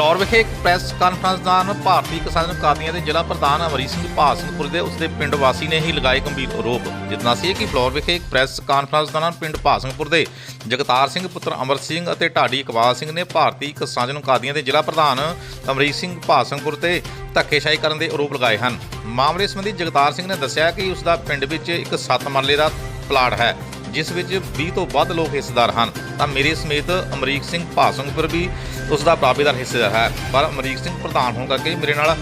Floor ਵਿਖੇ ਇੱਕ press conference ਦੌਰਾਨ ਭਾਰਤੀ ਕਿਸਾਨ ਕਾਦੀਆਂ ਦੇ ਜ਼ਿਲ੍ਹਾ ਪ੍ਰਧਾਨ ਅਮਰੀਕ ਸਿੰਘ ਭਾਸਨਪੁਰ ਦੇ ਉਸਦੇ ਪਿੰਡ ਵਾਸੀ ਨੇ ਹੀ ਲਗਾਏ ਗੰਭੀਰ ਆਰੋਪ। ਜਿਤਨਾ ਸੀ ਕਿ ਫਲੋਰ ਵਿਖੇ ਇੱਕ ਪ੍ਰੈਸ ਕਾਨਫਰੰਸ ਦੌਰਾਨ ਪਿੰਡ ਭਾਸਨਪੁਰ ਦੇ ਜਗਤਾਰ ਸਿੰਘ, ਪੁੱਤਰ ਅਮਰ ਸਿੰਘ ਅਤੇ ਢਾਡੀ ਇਕਬਾਲ ਸਿੰਘ ਨੇ ਭਾਰਤੀ ਕਿਸਾਨ ਕਾਦੀਆਂ ਦੇ ਜ਼ਿਲ੍ਹਾ ਪ੍ਰਧਾਨ ਅਮਰੀਕ ਸਿੰਘ ਭਾਸਨਪੁਰ ਤੇ ਧੱਕੇਸ਼ਾਹੀ ਕਰਨ ਦੇ ਆਰੋਪ ਲਗਾਏ ਹਨ। ਮਾਮਲੇ ਸੰਬੰਧੀ ਜਗਤਾਰ ਸਿੰਘ ਨੇ ਦੱਸਿਆ ਕਿ ਉਸ ਦਾ ਪਿੰਡ ਵਿੱਚ ਇੱਕ ਸੱਤ ਮਰਲੇ ਦਾ ਪਲਾਟ ਹੈ। ਜਿਸ ਵਿੱਚ 20 ਤੋਂ ਵੱਧ ਲੋਕ ਹਿੱਸੇਦਾਰ ਹਨ, ਤਾਂ ਮੇਰੇ ਸਮੇਤ ਅਮਰੀਕ ਸਿੰਘ ਭਾਸੰਗਪੁਰ ਵੀ ਉਸ ਦਾ ਦਾਅਵੇਦਾਰ ਹਿੱਸੇਦਾਰ ਹੈ। ਪਰ ਅਮਰੀਕ ਸਿੰਘ ਪ੍ਰਧਾਨ ਹੋਣ ਕਰਕੇ ਮੇਰੇ ਨਾਲ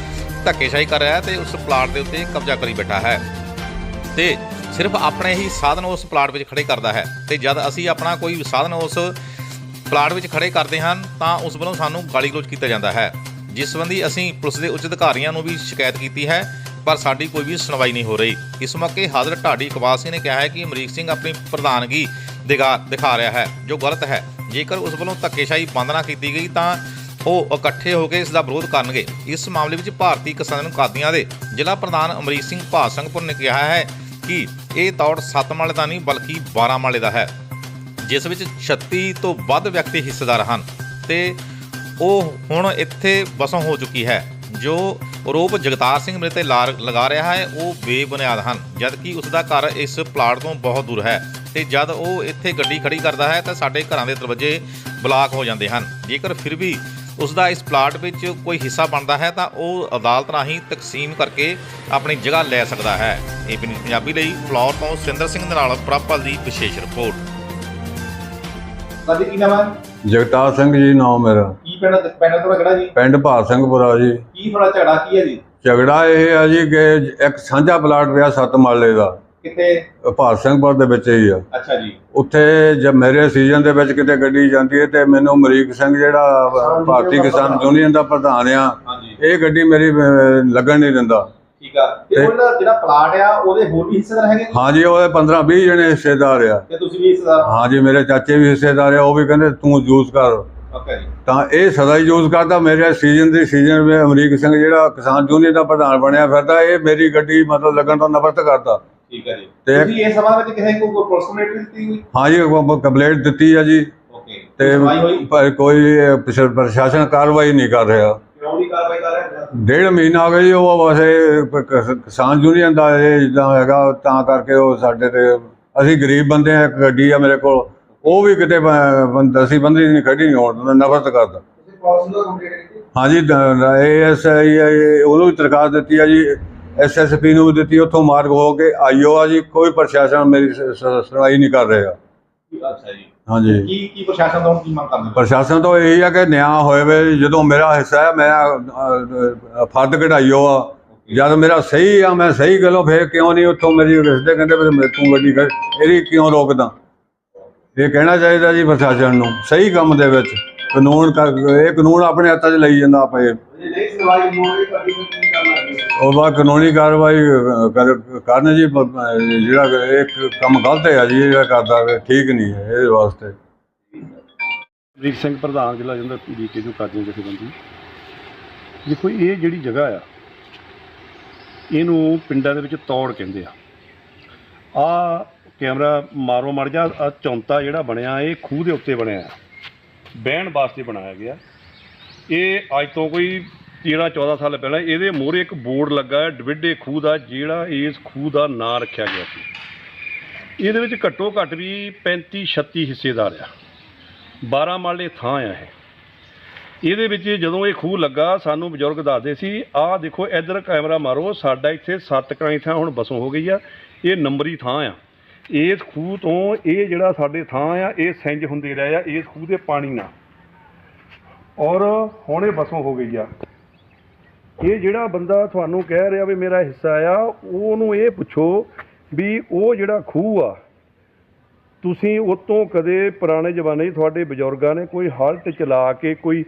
ਧੱਕੇਸ਼ਾਹੀ ਕਰ ਰਿਹਾ ਹੈ ਤੇ ਉਸ ਪਲਾਟ ਦੇ ਉੱਤੇ ਕਬਜ਼ਾ ਕਰੀ ਬੈਠਾ ਹੈ। ਤੇ ਸਿਰਫ ਆਪਣੇ ਹੀ ਸਾਧਨ ਉਸ ਪਲਾਟ ਵਿੱਚ ਖੜੇ ਕਰਦਾ ਹੈ ਤੇ ਜਦ ਅਸੀਂ ਆਪਣਾ ਕੋਈ ਸਾਧਨ ਉਸ ਪਲਾਟ ਵਿੱਚ ਖੜੇ ਕਰਦੇ ਹਨ, ਤਾਂ ਉਸ ਵੱਲੋਂ ਸਾਨੂੰ ਗਾਲੀ ਗਲੋਚ ਕੀਤਾ ਜਾਂਦਾ ਹੈ। ਜਿਸ ਸੰਬੰਧੀ ਅਸੀਂ ਪੁਲਿਸ ਦੇ ਉੱਚ ਅਧਿਕਾਰੀਆਂ ਨੂੰ ਵੀ ਸ਼ਿਕਾਇਤ ਕੀਤੀ ਹੈ ਪਰ ਸਾਡੀ ਕੋਈ ਵੀ ਸੁਣਵਾਈ ਨਹੀਂ ਹੋ ਰਹੀ। ਇਸ ਮੌਕੇ ਹਾਜ਼ਰ ਢਾਡੀ ਇਕਬਾਲ ਸਿੰਘ ਨੇ ਕਿਹਾ ਹੈ ਕਿ ਅਮਰੀਕ ਸਿੰਘ ਆਪਣੀ ਪ੍ਰਧਾਨਗੀ ਦਿਖਾ ਰਿਹਾ ਹੈ, ਜੋ ਗਲਤ ਹੈ। ਜੇਕਰ ਉਸ ਵੱਲੋਂ ਧੱਕੇਸ਼ਾਹੀ ਬੰਦ ਨਾ ਕੀਤੀ ਗਈ ਤਾਂ ਉਹ ਇਕੱਠੇ ਹੋ ਕੇ ਇਸ ਦਾ ਵਿਰੋਧ ਕਰਨਗੇ। ਇਸ ਮਾਮਲੇ ਵਿੱਚ ਭਾਰਤੀ ਕਿਸਾਨ ਕਾਦੀਆਂ ਦੇ ਜ਼ਿਲ੍ਹਾ ਪ੍ਰਧਾਨ ਅਮਰੀਕ ਸਿੰਘ ਭਾਸੰਗਪੁਰ ਨੇ ਕਿਹਾ ਹੈ ਕਿ ਇਹ ਦੌੜ 7 ਮਾਲੇ ਦਾ ਨਹੀਂ, ਬਲਕਿ 12 ਮਾਲੇ ਦਾ ਹੈ, ਜਿਸ ਵਿੱਚ 36 ਤੋਂ ਵੱਧ ਵਿਅਕਤੀ ਹਿੱਸੇਦਾਰ ਹਨ। ਤੇ ਉਹ ਹੁਣ ਇੱਥੇ ਵਸੋਂ ਹੋ ਚੁੱਕੀ ਹੈ, ਜੋ ਆਰੋਪ ਜਗਤਾਰ ਸਿੰਘ ਮੇਰੇ ਤੇ ਲਾ- ਲਗਾ ਰਿਹਾ ਹੈ ਉਹ ਬੇਬੁਨਿਆਦ ਹਨ ਜਦਕਿ ਉਸ ਦਾ ਘਰ ਇਸ ਪਲਾਟ ਤੋਂ ਬਹੁਤ ਦੂਰ ਹੈ ਤੇ ਜਦ ਉਹ ਇੱਥੇ ਗੱਡੀ ਖੜੀ ਕਰਦਾ ਹੈ ਤਾਂ ਸਾਡੇ ਘਰਾਂ ਦੇ ਦਰਵਾਜ਼ੇ ਬਲਾਕ ਹੋ ਜਾਂਦੇ ਹਨ। ਜੇਕਰ ਫਿਰ ਵੀ ਉਸ ਦਾ ਇਸ ਪਲਾਟ ਵਿੱਚ ਕੋਈ ਹਿੱਸਾ ਬਣਦਾ ਹੈ ਤਾਂ ਉਹ ਅਦਾਲਤ ਰਾਹੀਂ ਤਕਸੀਮ ਕਰਕੇ ਆਪਣੀ ਜਗ੍ਹਾ ਲੈ ਸਕਦਾ ਹੈ। ਇਹ ਪੰਜਾਬੀ ਲਈ ਫਲੋਰ ਤੋਂ ਸਿੰਦਰ ਸਿੰਘ ਦੇ ਨਾਲ ਪ੍ਰਾਪਲ ਦੀ ਵਿਸ਼ੇਸ਼ ਰਿਪੋਰਟ। ਸਾਡੀ ਕੀ ਨਾਮ ਹੈ? ਜਗਤਾਰ ਸਿੰਘ ਜੀ ਨਾਮ ਮੇਰਾ। ਕੀ ਪਿੰਡ ਪਿੰਡ ਕਿਹੜਾ ਜੀ? ਪਿੰਡ ਸਿੰਘਪੁਰਾ ਜੀ। ਕੀ ਥੋੜਾ ਝਗੜਾ ਕੀ ਹੈ ਜੀ? ਝਗੜਾ ਇਹ ਆ ਜੀ ਕਿ ਇੱਕ ਸਾਂਝਾ ਪਲਾਟ ਪਿਆ ਸੱਤ ਮਾਲੇ ਦਾ। ਕਿੱਥੇ? ਭਾਰ ਸਿੰਘਪੁਰ ਦੇ ਵਿੱਚ ਹੀ ਆ। ਅੱਛਾ ਜੀ। ਉੱਥੇ ਜਦ ਮੇਰੇ ਸੀਜ਼ਨ ਦੇ ਵਿੱਚ ਕਿਤੇ ਗੱਡੀ ਜਾਂਦੀ ਹੈ ਤੇ ਮੈਨੂੰ ਅਮਰੀਕ ਸਿੰਘ ਜਿਹੜਾ ਭਾਰਤੀ ਕਿਸਾਨ ਯੂਨੀਅਨ ਦਾ ਪ੍ਰਧਾਨ ਆ। ਇਹ ਗੱਡੀ ਮੇਰੀ ਲੱਗਣ ਨਹੀਂ ਦਿੰਦਾ। ਠੀਕ ਆ। ਤੇ ਤੇ- ਉਹਦਾ ਜਿਹੜਾ ਪਲਾਟ ਆ ਉਹਦੇ ਹੋਰ ਵੀ ਹਿੱਸੇਦਾਰ ਹੈਗੇ? ਹਾਂਜੀ ਉਹਦੇ 15 20 ਜਣੇ ਹਿੱਸੇਦਾਰ ਆ। ਤੇ ਤੁਸੀਂ ਵੀ ਹਿੱਸੇਦਾਰ ਹਾਂਜੀ ਮੇਰੇ ਚਾਚੇ ਵੀ ਹਿੱਸੇਦਾਰ ਆ ਉਹ ਵੀ ਕਹਿੰਦੇ ਤੂੰ ਯੂਜ਼ ਕਰ। ਤਾਂ ਇਹ ਸਦਾ ਹੀ ਯੂਜ਼ ਕਰਦਾ। ਮੇਰੇ ਸੀਜ਼ਨ ਦੀ ਸੀਜ਼ਨ ਵਿੱਚ ਅਮਰੀਕ ਸਿੰਘ ਜਿਹੜਾ ਕਿਸਾਨ ਯੂਨੀਅਨ ਦਾ ਪ੍ਰਧਾਨ ਬਣਿਆ ਫਿਰਦਾ ਇਹ ਮੇਰੀ ਗੱਡੀ ਮਤਲਬ ਲੱਗਣ ਤੋਂ ਨਫ਼ਰਤ ਕਰਦਾ। ਠੀਕ ਹੈ ਜੀ। ਤੇ- ਤੁਸੀਂ ਇਸ ਸਭਾ ਵਿੱਚ ਕਿਸੇ ਨੂੰ ਕੋਈ ਕੰਪਲੇਂਟ ਦਿੱਤੀ ਹੋਈ? ਹਾਂਜੀ ਕੰਪਲੇਂਟ ਦਿੱਤੀ ਆ ਜੀ। ਤੇ ਕੋਈ ਪ੍ਰਸ਼ਾਸਨ ਕਾਰਵਾਈ ਨਹੀਂ ਕਰ ਰਿਹਾ। ਹੈ ਡੇਢ ਮਹੀਨਾ ਹੋ ਗਿਆ ਜੀ ਉਹ ਵੈਸੇ ਕਿਸਾਨ ਯੂਨੀਅਨ ਦਾ ਇਹ ਜਿੱਦਾਂ ਹੈਗਾ ਤਾਂ ਕਰਕੇ ਉਹ ਸਾਡੇ ਤੇ ਅਸੀਂ ਗਰੀਬ ਬੰਦੇ ਆ ਇੱਕ ਗੱਡੀ ਆ ਮੇਰੇ ਕੋਲ। ਉਹ ਵੀ ਕਿਤੇ ਬ- ਬੰਦ- ਨਹੀਂ ਖੜੀ ਨਹੀਂ ਹੋਣ ਨਫ਼ਰਤ ਕਰਦਾ। ਹਾਂਜੀ ਏਐਸਆਈ ਉਹਨੂੰ ਵੀ ਦਰਖਾਸਤ ਦਿੱਤੀ ਆ ਜੀ ਐਸਐਸਪੀ ਨੂੰ ਦਿੱਤੀ ਉੱਥੋਂ ਮਾਰਗ ਹੋ ਕੇ ਆਈਓ ਆ ਜੀ ਕੋਈ ਪ੍ਰਸ਼ਾਸਨ ਮੇਰੀ ਸੁਣਵਾਈ ਨਹੀਂ ਕਰ ਰਿਹਾ। ਹਾਂਜੀ। ਕੀ ਕੀ ਪ੍ਰਸ਼ਾਸਨ ਤੋਂ ਕੀ ਮੰਗ ਕਰਦੇ ਪ੍ਰਸ਼ਾਸਨ ਤੋਂ ਇਹ ਆ ਕਿ ਨਿਆਂ ਹੋਏ ਵੇ ਜਦੋਂ ਮੇਰਾ ਹਿੱਸਾ ਹੈ ਮੈਂ ਫਰਦ ਕਢਾਈਓ ਆ। ਜਦ ਮੇਰਾ ਸਹੀ ਆ ਮੈਂ ਸਹੀ ਗੱਲੋਂ ਫੇਰ ਕਿਉਂ ਨਹੀਂ ਉੱਥੋਂ ਮੇਰੀ ਰਿਸ਼ਤੇ ਕਹਿੰਦੇ ਤੂੰ ਗੱਡੀ ਕਰ ਇਹਦੀ ਕਿਉਂ ਰੋਕਦਾ? ਇਹ ਕਹਿਣਾ ਚਾਹੀਦਾ ਜੀ ਪ੍ਰਸ਼ਾਸਨ ਨੂੰ, ਸਹੀ ਕੰਮ ਦੇ ਵਿੱਚ, ਕਾਨੂੰਨ ਇਹ ਕਾਨੂੰਨ ਆਪਣੇ ਹੱਥਾਂ 'ਚ ਲਈ ਜਾਂਦਾ ਆਪੇ ਉਹ ਬਾਅਦ ਕਾਨੂੰਨੀ ਕਾਰਵਾਈ ਕਰਨ ਜੀ ਜਿਹੜਾ ਇਹ ਕੰਮ ਗਲਤ ਹੈ ਜੀ, ਜਿਹੜਾ ਕਰਦਾ ਵੇ, ਠੀਕ ਨਹੀਂ ਹੈ ਇਹਦੇ ਵਾਸਤੇ। ਅਮਰੀਕ ਸਿੰਘ ਪ੍ਰਧਾਨ, ਜ਼ਿਲ੍ਹਾ ਜੰਦਰ ਬੀਕੇ ਨੂੰ ਕਾਦੀਆਂ ਜਥੇਬੰਦੀ ਦੇਖੋ, ਇਹ ਜਿਹੜੀ ਜਗ੍ਹਾ ਆ, ਇਹਨੂੰ ਪਿੰਡਾਂ ਦੇ ਵਿੱਚ ਤੌੜ ਕਹਿੰਦੇ ਆ। ਆ ਕੈਮਰਾ ਮਾਰੋ ਮੜ ਜਾ ਆ ਚੌਂਤਾ ਜਿਹੜਾ ਬਣਿਆ, ਇਹ ਖੂਹ ਦੇ ਉੱਤੇ ਬਣਿਆ। ਬਹਿਣ ਵਾਸਤੇ ਬਣਾਇਆ ਗਿਆ। ਇਹ ਅੱਜ ਤੋਂ ਕੋਈ 13 14 ਸਾਲ ਪਹਿਲਾਂ ਇਹਦੇ ਮੋਹਰੇ ਇੱਕ ਬੋਰਡ ਲੱਗਾ ਹੈ, ਡਵਿੱਡੇ ਖੂਹ ਦਾ, ਜਿਹੜਾ ਇਸ ਖੂਹ ਦਾ ਨਾਂ ਰੱਖਿਆ ਗਿਆ ਸੀ। ਇਹਦੇ ਵਿੱਚ ਘੱਟੋ ਘੱਟ ਵੀ 35 36 ਹਿੱਸੇਦਾਰ ਆ। 12 ਮਾਲੇ ਥਾਂ ਆ ਇਹ। ਇਹਦੇ ਵਿੱਚ ਜਦੋਂ ਇਹ ਖੂਹ ਲੱਗਾ, ਸਾਨੂੰ ਬਜ਼ੁਰਗ ਦੱਸਦੇ ਸੀ, ਆਹ ਦੇਖੋ, ਇੱਧਰ ਕੈਮਰਾ ਮਾਰੋ, ਸਾਡਾ ਇੱਥੇ ਸੱਤ ਕਰਾਈ ਥਾਂ ਹੁਣ ਬਸੋਂ ਹੋ ਗਈ ਆ। ਇਹ ਨੰਬਰੀ ਥਾਂ ਆ। ਇਸ ਖੂਹ ਤੋਂ ਇਹ ਜਿਹੜਾ ਸਾਡੇ ਥਾਂ ਆ, ਇਹ ਸਿੰਜ ਹੁੰਦੇ ਰਹੇ ਆ, ਇਸ ਖੂਹ ਦੇ ਪਾਣੀ ਨਾਲ। ਔਰ ਹੁਣ ਇਹ ਬਸੋਂ ਹੋ ਗਈ ਆ। ਇਹ ਜਿਹੜਾ ਬੰਦਾ ਤੁਹਾਨੂੰ ਕਹਿ ਰਿਹਾ ਵੀ ਮੇਰਾ ਹਿੱਸਾ ਆ, ਉਹਨੂੰ ਇਹ ਪੁੱਛੋ ਵੀ ਉਹ ਜਿਹੜਾ ਖੂਹ ਆ, ਤੁਸੀਂ ਉਤੋਂ ਕਦੇ ਪੁਰਾਣੇ ਜ਼ਮਾਨੇ ਤੁਹਾਡੇ ਬਜ਼ੁਰਗਾਂ ਨੇ ਕੋਈ ਹਲਟ ਚਲਾ ਕੇ ਕੋਈ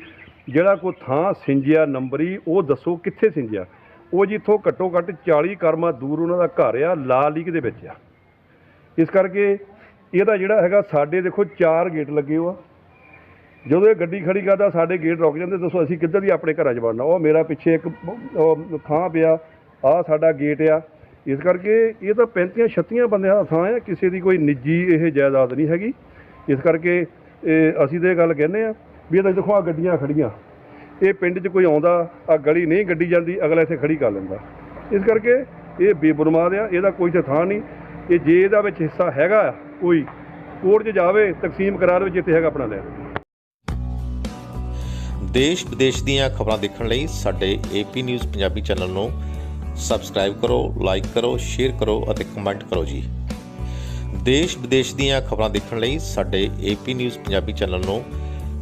ਜਿਹੜਾ ਕੋਈ ਥਾਂ ਸਿੰਜਿਆ, ਨੰਬਰੀ, ਉਹ ਦੱਸੋ ਕਿੱਥੇ ਸਿੰਜਿਆ? ਉਹ ਜਿੱਥੋਂ ਘੱਟੋ ਘੱਟ 40 ਕਰਮਾ ਦੂਰ ਉਹਨਾਂ ਦਾ ਘਰ ਆ, ਲਾਲ ਲੀਗ ਦੇ ਵਿੱਚ ਆ। ਇਸ ਕਰਕੇ ਇਹਦਾ ਜਿਹੜਾ ਹੈਗਾ, ਸਾਡੇ ਦੇਖੋ ਚਾਰ ਗੇਟ ਲੱਗੇ ਹੋ ਆ ਜਦੋਂ ਇਹ ਗੱਡੀ ਖੜੀ ਕਰਦਾ, ਸਾਡੇ ਗੇਟ ਰੁਕ ਜਾਂਦੇ, ਦੱਸੋ ਅਸੀਂ ਕਿੱਧਰ ਦੀ ਆਪਣੇ ਘਰਾਂ 'ਚ ਵੜਨਾ। ਉਹ ਮੇਰਾ ਪਿੱਛੇ ਇੱਕ ਥਾਂ ਪਿਆ ਆ ਸਾਡਾ ਗੇਟ ਆ। ਇਸ ਕਰਕੇ ਇਹ ਤਾਂ 35 36 ਬੰਦਿਆਂ ਦਾ ਥਾਂ ਆ, ਕਿਸੇ ਦੀ ਕੋਈ ਨਿੱਜੀ ਇਹ ਜਾਇਦਾਦ ਨਹੀਂ ਹੈਗੀ। ਇਸ ਕਰਕੇ ਇਹ ਅਸੀਂ ਤੇ ਇਹ ਗੱਲ ਕਹਿੰਦੇ ਆ ਵੀ ਇਹ ਤਾਂ ਦੇਖੋ ਆ ਗੱਡੀਆਂ ਖੜੀਆਂ। ਇਹ ਪਿੰਡ 'ਚ ਕੋਈ ਆਉਂਦਾ ਆ ਗਲੀ ਨਹੀਂ ਗੱਡੀ ਜਾਂਦੀ, ਅਗਲਾ ਇੱਥੇ ਖੜੀ ਕਰ ਲੈਂਦਾ। ਇਸ ਕਰਕੇ ਇਹ ਬੇਬੁਨਿਆਦ ਆ, ਇਹਦਾ ਕੋਈ ਤੇ ਥਾਂ ਨਹੀਂ। ਇਹ ਜੇ ਇਹਦਾ ਵਿੱਚ ਹਿੱਸਾ ਹੈਗਾ ਕੋਈ ਕੋਰਟ 'ਚ ਜਾਵੇ, ਤਕਸੀਮ ਕਰਾਰ ਵਿੱਚ ਜਿੱਥੇ ਹੈਗਾ ਆਪਣਾ ਲੈ ਦੇਸ਼ ਵਿਦੇਸ਼ ਦੀਆਂ ਖਬਰਾਂ ਦੇਖਣ ਲਈ ਸਾਡੇ ਏਪੀ ਨਿਊਜ਼ ਪੰਜਾਬੀ ਚੈਨਲ ਨੂੰ ਸਬਸਕ੍ਰਾਈਬ ਕਰੋ, ਲਾਈਕ ਕਰੋ, ਸ਼ੇਅਰ ਕਰੋ ਅਤੇ ਕਮੈਂਟ ਕਰੋ ਜੀ। ਦੇਸ਼ ਵਿਦੇਸ਼ ਦੀਆਂ ਖਬਰਾਂ ਦੇਖਣ ਲਈ ਸਾਡੇ ਏਪੀ ਨਿਊਜ਼ ਪੰਜਾਬੀ ਚੈਨਲ ਨੂੰ